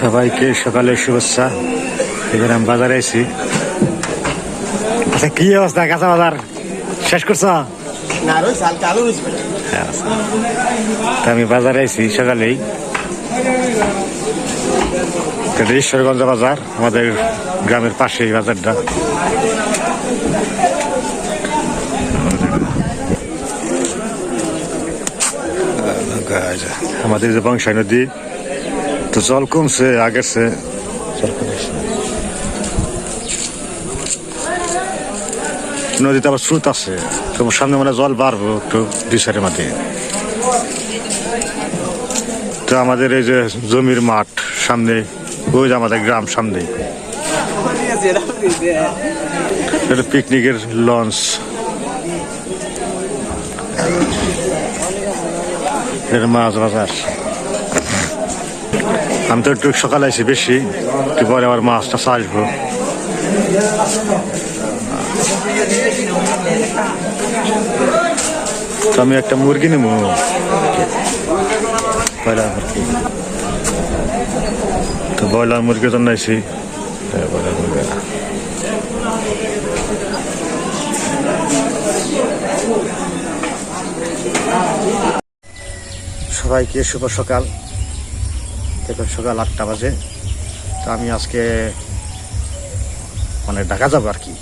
সবাইকে সকালের শুভেচ্ছা। এবার আমি বাজারে আইছি। আচ্ছা কি অবস্থা কাঁচা বাজার? শেষ করছ। তা আমি বাজারে আইছি সকালেই। ঈশ্বরগঞ্জ বাজার আমাদের গ্রামের পাশে বাজারটা। আমাদের যে বংশাই নদী তো জল কমছে আগের সে নদীতে আবার স্রোত আছে তো সামনে মানে জল বাড়বো একটু দিশারের মাঠে তো আমাদের এই যে জমির মাঠ, সামনে ওই যে আমাদের গ্রাম সামনে। এটা পিকনিকের লঞ্চ মাছ বাজার। আমি তো একটু সকালে আছি বেশি, একটু পরে আবার মাছটা আসব তো আমি একটা মুরগি নেব। ব্রয়লার তো ব্রয়লার মুরগি। না। সবাইকে শুভ সকাল। দেখুন সকাল আটটা বাজে। তো আমি আজকে মানে ঢাকা যাব আর কি।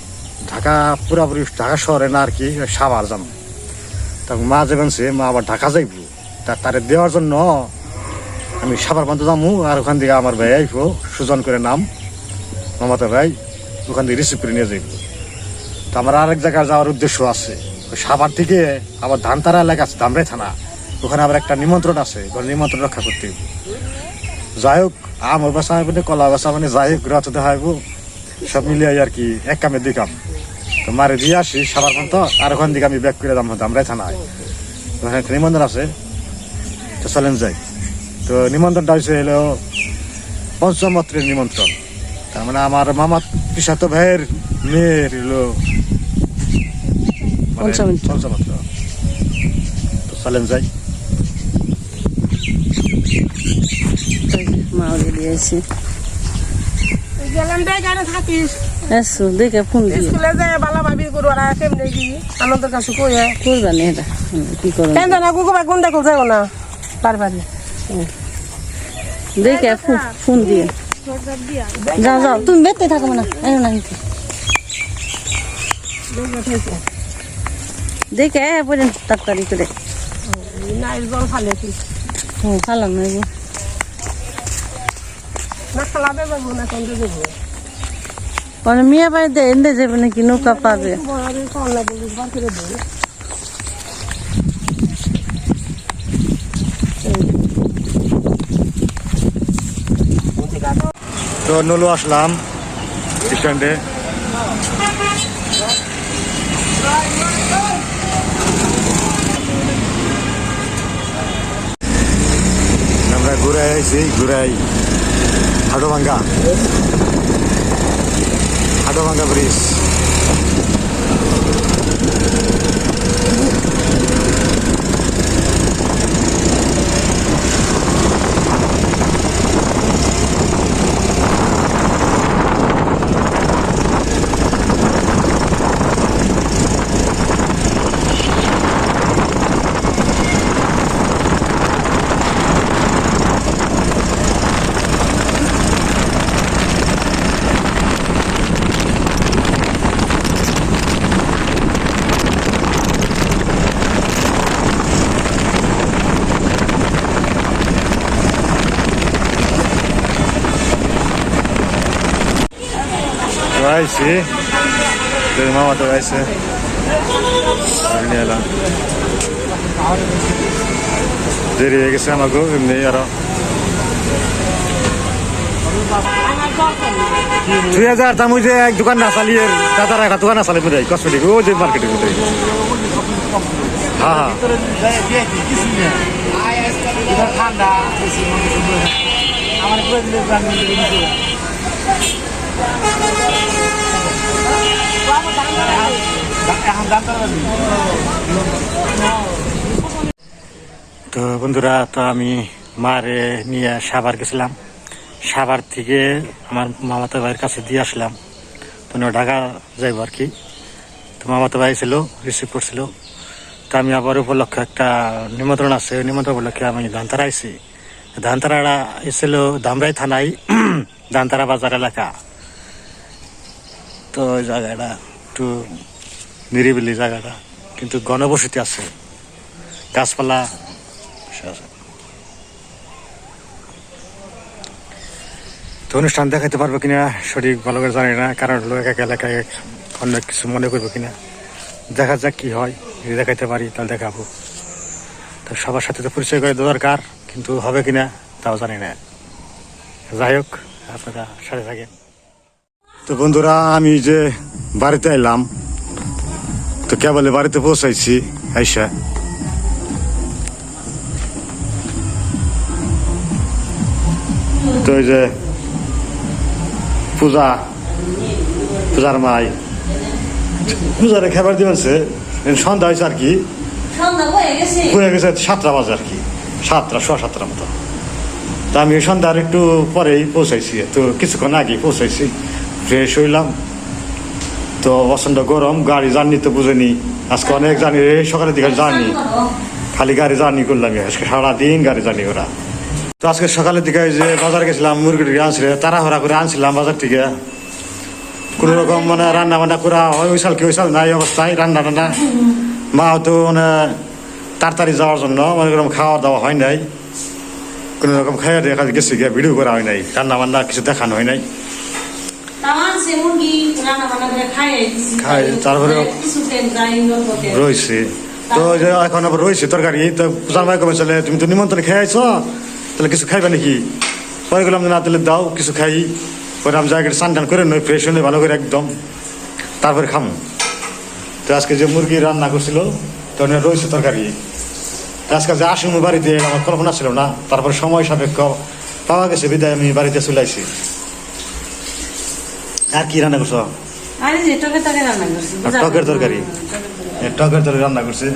ঢাকা, পুরাপুরি ঢাকা শহরে না আর কি, সাভার যাব। তখন মা যে বলছে, মা, আবার ঢাকা যাইব? তা তারে দেওয়ার জন্য আমি সাভার পর্যন্ত যাব আর ওখান থেকে আমার ভাই আইব, সুজন করে নাম, মামাতো ভাই, ওখান থেকে রিসিভ করে নিয়ে যাইব। তো আমার আরেক জায়গায় যাওয়ার উদ্দেশ্য আছে। সাভার থেকে আবার ধানতারা এলাকা আছে, ধামরাই থানা। ওখানে আবার একটা নিমন্ত্রণ আছে নিমন্ত্রণ রক্ষা করতে যাই হোক আম বাসা হবে কলা বাসা মানে যাই হোক রাত হতে হাইব সব মিলিয়ে আর কি এক কামে দুই কাম। তো মারে দিয়ে আসি সাবার পর্যন্ত আর ওখান থেকে আমি ব্যাক করে দাম ধামরাই থানায়। ওখানে একটা নিমন্ত্রণ আছে। তো চলেন যাই। তো নিমন্ত্রণটা হয়েছে হলো পঞ্চমত্রের নিমন্ত্রণ। তার মানে আমার মামা পিসাতো ভাইয়ের মেয়ের হলো মানে। পঞ্চমত্র তো চলেন যাই। মাউরি দিয়েছি। এসো দেখে ফোন দিয়ে স্কুলে যায় বালা ভাবি করু আর কেমনে কি আনন্দের কাছে কই করবানি এটা? হুম, কি করো কেন না গুগো যাও না পারবারি দেখে ফোন- ফোন দিয়ে যাও যাও তুমি বেতে থাকো না এনো না নিতে দেখে পরে তাড়াতাড়ি করে। না জল ফালে কি হুম খালাম না মানে মিয়া বাড়িতে এনে যাবে নাকি নৌকা পাবে? বড় কোন না বলিস বার করে দে তো নলু আসলাম। স্ট্যান্ডে। আমরা ঘুরে আইছি ঘুরাই Hadowanga. bangga Bridge. তো আইছে আর নিয়ে এলাম দেরি হয়ে গেছে আমাকে এমনি আরও দুই হাজার দাম যে এক দোকান না চালিয়ে দাদা রাখা দোকান না চালিয়ে বোধহয় কসমেটিক ও যে মার্কেটের মধ্যে হ্যাঁ হ্যাঁ তো বন্ধুরা, তো আমি মারে নিয়ে সাবার গেছিলাম। সাভার থেকে আমার মামাতো ভাইয়ের কাছে দিয়ে আসলাম। তো ঢাকা যাইব আর কি। তো মামাতো ভাই ছিল রিসিভ করছিল। তো আমি আবার উপলক্ষে একটা নিমন্ত্রণ আছে নিমন্ত্রণ উপলক্ষে আমি ধানতারা আইছি। ধানতারাটা এসেছিল দামরাই থানায়, ধানতারা বাজার এলাকা। তো ওই জায়গাটা একটু নিরিবিলি জায়গাটা, কিন্তু গণবসতি আছে। গাছপালা। তো অনুষ্ঠান দেখাতে পারব কিনা, সঠিক ভালো করে জানি না, কারণ হলো এক এলাকায় অনেক কিছু মনে করব কিনা। দেখা যাক কি হয়, যদি দেখাইতে পারি, তাহলে দেখাবো। তো সবার সাথে তো পরিচয় করে দরকার, কিন্তু হবে কিনা, তাও জানি না। যাই হোক, আপনারা সাথে থাকেন। তো বন্ধুরা, আমি যে বাড়িতে এলাম তো কেবলে বাড়িতে পৌঁছাইছি? আইসা। তো এই যে পূজা পূজার মাই। পূজারে খাবার দিবেছে সন্ধ্যা হয়েছে আর কি? হয়ে গেছে। হয়ে গেছে সাতটা বাজে আর কি। সাতটা সোয়া সাতটার মতো। তা আমি সন্ধ্যার একটু পরেই পৌঁছাইছি। তো কিছুক্ষণ আগে পৌঁছাইছি। ফ্রেশ হইলাম। তো প্রচণ্ড গরম, গাড়ি জার্নি তো বুঝেনি। আজকে অনেক জার্নি, এই সকালের দিকে জার্নি। খালি গাড়ি জার্নি করলাম, আজকে সারাদিন গাড়ি জার্নি করা তো আজকে সকালের দিকে যে বাজার গেছিলাম মুরগি টুরগি আনছিল, তাড়াহড়া করে আনছিলাম বাজার থেকে। কোনো রকম মানে রান্না বান্না করা হয়, ওই সাল কি ওই সাল নাই অবস্থায় রান্না টান্না মাও তো মানে তাড়াতাড়ি যাওয়ার জন্য মানে এরকম খাওয়া দাওয়া হয় নাই। কোনো রকম খাইয়া দেখা গেছে গিয়ে ভিডিও করা হয় নাই রান্না বান্না কিছু দেখানো হয় নাই। তারপরে- রয়েছে। তো এখন আবার রয়েছে তরকারি তো পূজার মাই কমে চলে তুমি তো নিমন্ত্রণ খেয়ে আইছো তাহলে কিছু খাইবে নাকি? পরে গেলাম না তাহলে দাও কিছু খাই। পরে আমি জায়গাটা স্নান টান করে নই ফ্রেশ হলে ভালো করে একদম। তারপরে খাম। তো আজকে যে মুরগি রান্না করছিল তো রয়েছে তরকারি। আজকে যে আসুন বাড়িতে আমার কল্পনা ছিল না তারপরে সময় সাপেক্ষ। পাওয়া গেছে বিদায় আমি বাড়িতে চলে আসি আর কি রান্না করছ? আরে যে টকে টকে রান্না করছি টকের তরকারি? টকের তরকারি। রান্না করছে।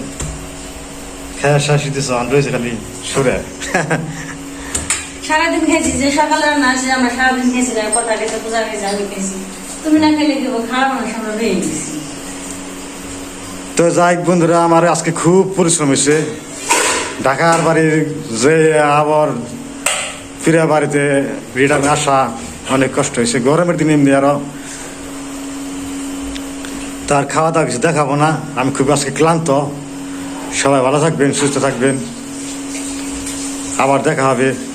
খেয়ে শাসি দিছ আন রয়েছে খালি সুরে। সারাদিন খেয়েছি যে সকালে রান্না আমরা সারাদিন খেয়েছি না কথা পূজা গেছে আমি খেয়েছি। তুমি না খেলে কি খারাপ মানুষ আমরা রয়ে গেছি। তো যাই বন্ধুরা আমার আজকে খুব পরিশ্রম হয়েছে। ঢাকার বাড়ির যে আবার ফিরে বাড়িতে রিটার্ন আসা অনেক কষ্ট হয়েছে। গরমের দিনে এমনি আরও তার খাওয়া দাওয়া কিছু দেখাবো না। আমি খুব আজকে ক্লান্ত। সবাই ভালো থাকবেন, সুস্থ থাকবেন। আবার দেখা হবে।